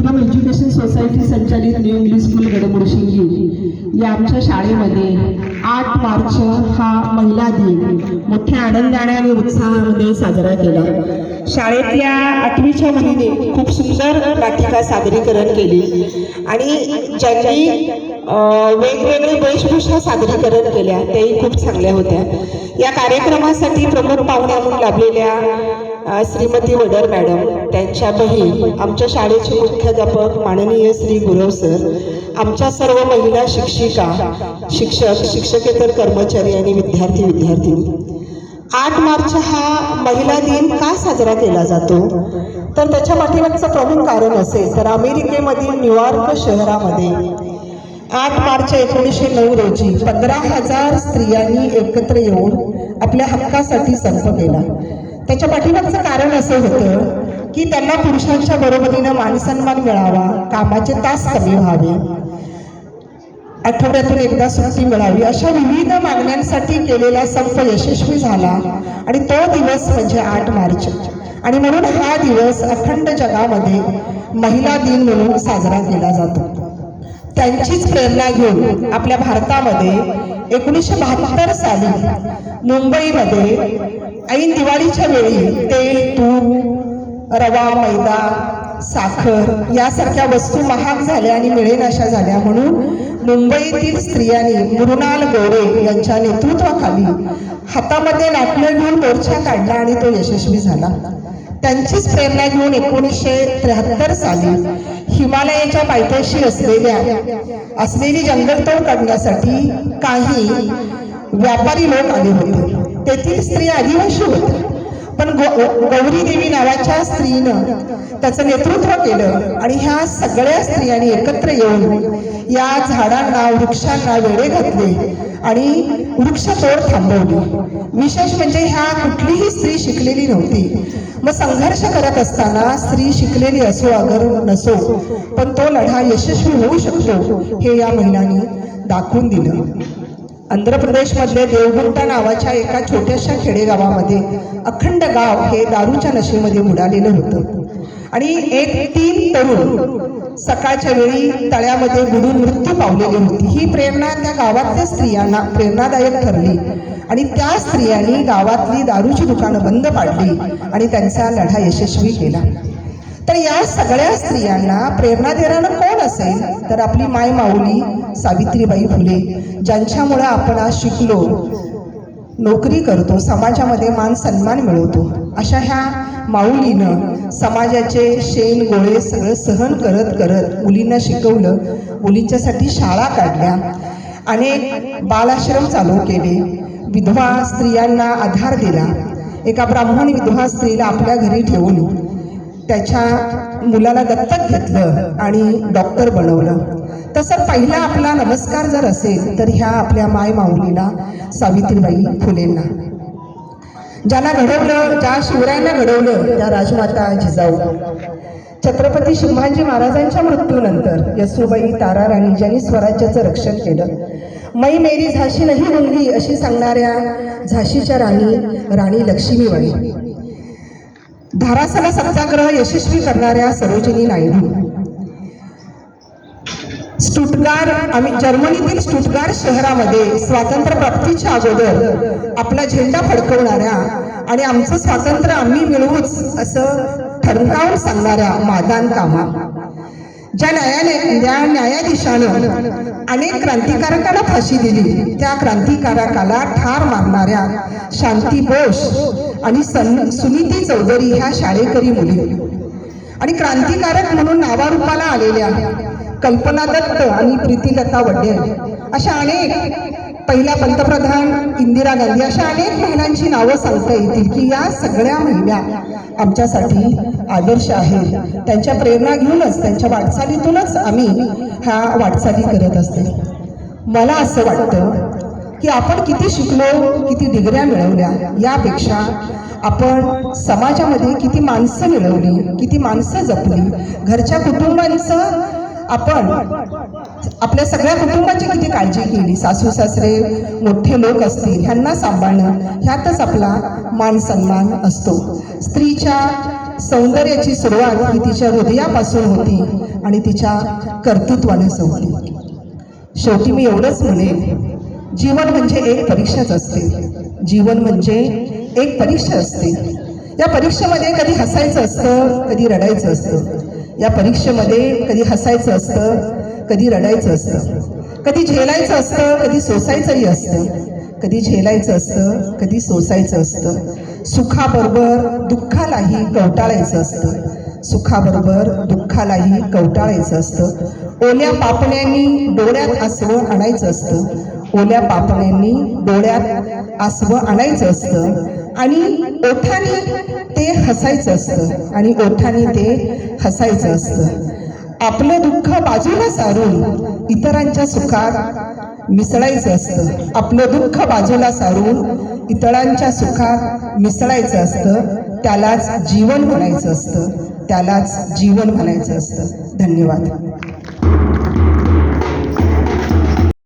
From education society संचालित new English school Gadmudshingi या आमच्या शाळेमध्ये आठ मार्च हा महिला दिन. मोठ्या आनंदाने आणि उत्साहामध्ये साजरा केला. शाळेतल्या आठवीच्या मुलीने खूप सुंदर नाटिका सादरीकरण केली. आणि ज्यांनी वेगवेगळे वेशभूषा सादरीकरण केल्या त्याही खूप चांगल्या होत्या. या कार्यक्रमासाठी प्रमुख पाहुण्या म्हणून लाभलेल्या श्रीमती वडर मॅडम त्यांच्या बहीण आमच्या शाळेचे मुख्याध्यापक माननीय श्री गुरव सर आमच्या सर्व महिला शिक्षिका शिक्षक शिक्षकेतर कर्मचारी आणि विद्यार्थी विद्यार्थिनी. आठ मार्च हा महिला दिन का साजरा केला जातो? तर त्याच्या पाठीमागचं प्रमुख कारण असेल तर अमेरिकेमधील न्यूयॉर्क शहरामध्ये. आठ मार्च एकोणीसशे नऊ रोजी पंधरा हजार स्त्रियांनी एकत्र येऊन आपल्या हक्कासाठी संप केला. त्याच्या पाठीमागचं कारण असं होतं की त्यांना पुरुषांच्या बरोबरीनं मानसन्मान मिळावा कामाचे तास कमी व्हावे आठवड्यातून एकदा सुट्टी मिळावी अशा विविध मागण्यांसाठी केलेला संप यशस्वी झाला आणि तो दिवस म्हणजे आठ मार्च. आणि म्हणून हा दिवस अखंड जगामध्ये महिला दिन म्हणून साजरा केला जातो. त्यांचीच प्रेरणा घेऊन आपल्या भारतामध्ये एकोणीसशे बहात्तर साली मुंबईमध्ये ऐन दिवाळीच्या वेळी तेल तूप रवा मैदा साखर यासारख्या वस्तू महाग झाल्या आणि मिळेनाशा झाल्या म्हणून मुंबईतील स्त्रियांनी मृणाल गोरे यांच्या नेतृत्वाखाली हातामध्ये नाटलं घेऊन मोर्चा काढला आणि तो यशस्वी झाला. त्यांचीच प्रेरणा घेऊन एकोणीसशे त्र्याहत्तर साली हिमालयाच्या पायथ्याशी असलेल्या असलेली जंगलतोड काढण्यासाठी काही व्यापारी लोक आले होते. तेथील स्त्री आदिवासी होत्या पण गौरी देवी नावाच्या स्त्रीनं त्याचं नेतृत्व केलं आणि ह्या सगळ्या स्त्रियांनी एकत्र येऊन या झाडांना वृक्षांना वेळे घातले आणि वृक्षतोड थांबवली. विशेष म्हणजे ह्या कुठलीही स्त्री शिकलेली नव्हती. मग संघर्ष करत असताना स्त्री शिकलेली असो अगर नसो पण तो लढा यशस्वी होऊ शकतो हे या महिलांनी दाखवून दिलं. आंध्र प्रदेशमधले देवगुंटा नावाच्या एका छोट्याशा खेडेगावामध्ये अखंड गाव हे दारूच्या नशेमध्ये बुडालेलं होतं. आणि एक तीन तरुण सकाळच्या वेळी तळ्यामध्ये बुडून मृत्यू पावलेली होती. ही प्रेरणा त्या गावातल्या स्त्रियांना प्रेरणादायक ठरली. आणि त्या स्त्रियांनी गावातली दारूची दुकानं बंद पाडली आणि त्यांचा लढा यशस्वी केला. तर या सगळ्या स्त्रियांना प्रेरणा देणारं कोण असेल? तर आपली माय माऊली सावित्रीबाई फुले ज्यांच्यामुळं आपण आज शिकलो नोकरी करतो समाजामध्ये मान सन्मान मिळवतो. अशा ह्या माऊलीनं समाजाचे शेण गोळे सगळं सहन करत करत मुलींना शिकवलं मुलींच्यासाठी शाळा काढल्या अनेक बालाश्रम चालू केले विधवा स्त्रियांना आधार दिला. एका ब्राह्मण विधवा स्त्रीला आपल्या घरी ठेवून त्याच्या मुलाला दत्तक घेतलं आणि डॉक्टर बनवलं. तसं पहिला आपला नमस्कार जर असेल तर ह्या आपल्या माय माऊलीला सावित्रीबाई फुलेंना. ज्याला घडवलं ज्या शिवरायांना घडवलं त्या राजमाता जिजाऊ. छत्रपती शिवाजी महाराजांच्या मृत्यूनंतर यशोबाई तारा राणी ज्यांनी स्वराज्याचं रक्षण केलं. मै मेरी झाशी नाही मुलगी अशी सांगणाऱ्या झाशीच्या राणी राणी लक्ष्मीबाई. धारासला सत्याग्रह यशस्वी करणाऱ्या सरोजिनी नायडू. स्टुटगार आम्ही जर्मनीतील स्टुटगार शहरामध्ये स्वातंत्र्य प्राप्तीच्या अगोदर आपला झेंडा फडकवणाऱ्या आणि आमचं स्वातंत्र्य आम्ही मिळवूच असं ठणकावून सांगणाऱ्या मादान कामा. ज्या न्यायालय ज्या न्यायाधीशानं अनेक क्रांतिकारकाला फाशी दिली त्या क्रांतिकारकाला ठार मारणाऱ्या शांती बोस आणि सन सुनीती चौधरी ह्या शाळेकरी मुली. आणि क्रांतिकारक म्हणून नावारूपाला आलेल्या कल्पना दत्त आणि प्रीतीलता वड्डेल अशा अनेक पहिल्या पंतप्रधान इंदिरा गांधी अशा अनेक महिलांची नावं सांगता येतील की या सगळ्या महिला आमच्यासाठी आदर्श आहेत. त्यांच्या प्रेरणा घेऊनच त्यांच्या वाटचालीतूनच आम्ही ह्या वाटचाली करत असते. मला असं वाटतं की आपण किती शिकलो किती डिग्र्या मिळवल्या यापेक्षा आपण समाजामध्ये किती माणसं मिळवली किती माणसं जपली घरच्या कुटुंबांचं आपण आपल्या सगळ्या कुटुंबाची किती काळजी केली सासू सासरे मोठे लोक असतील ह्यांना सांभाळणं ह्यातच आपला मान सन्मान असतो. स्त्रीच्या सौंदर्याची सुरुवात ही तिच्या हृदयापासून होती आणि तिच्या कर्तृत्वाने होती शेवटी मी एवढंच म्हणेन जीवन म्हणजे एक परीक्षाच असते. जीवन म्हणजे एक परीक्षा असते. या परीक्षेमध्ये कधी हसायचं असतं कधी रडायचं असतं. या परीक्षेमध्ये कधी हसायचं असतं कधी रडायचं असतं. कधी झेलायचं असतं कधी सोसायचंही असतं. कधी झेलायचं असतं कधी सोसायचं असतं. सुखाबरोबर दुःखालाही कवटाळायचं असतं. सुखाबरोबर दुःखालाही कवटाळायचं असतं. ओल्या पापण्यांनी डोळ्यात आसवं आणायचं असतं. ओल्या पापण्यांनी डोळ्यात आसवं आणायचं असतं आणि ओठाने ते हसायचं असतं आणि ओठाने ते हसायचं असतं. आपलं दुःख बाजूला सारून इतरांच्या सुखात मिसळायचं असतं. आपलं दुःख बाजूला सारून इतरांच्या सुखात मिसळायचं असतं. त्यालाच जीवन म्हणायचं असतं. त्यालाच जीवन म्हणायचं असतं. धन्यवाद.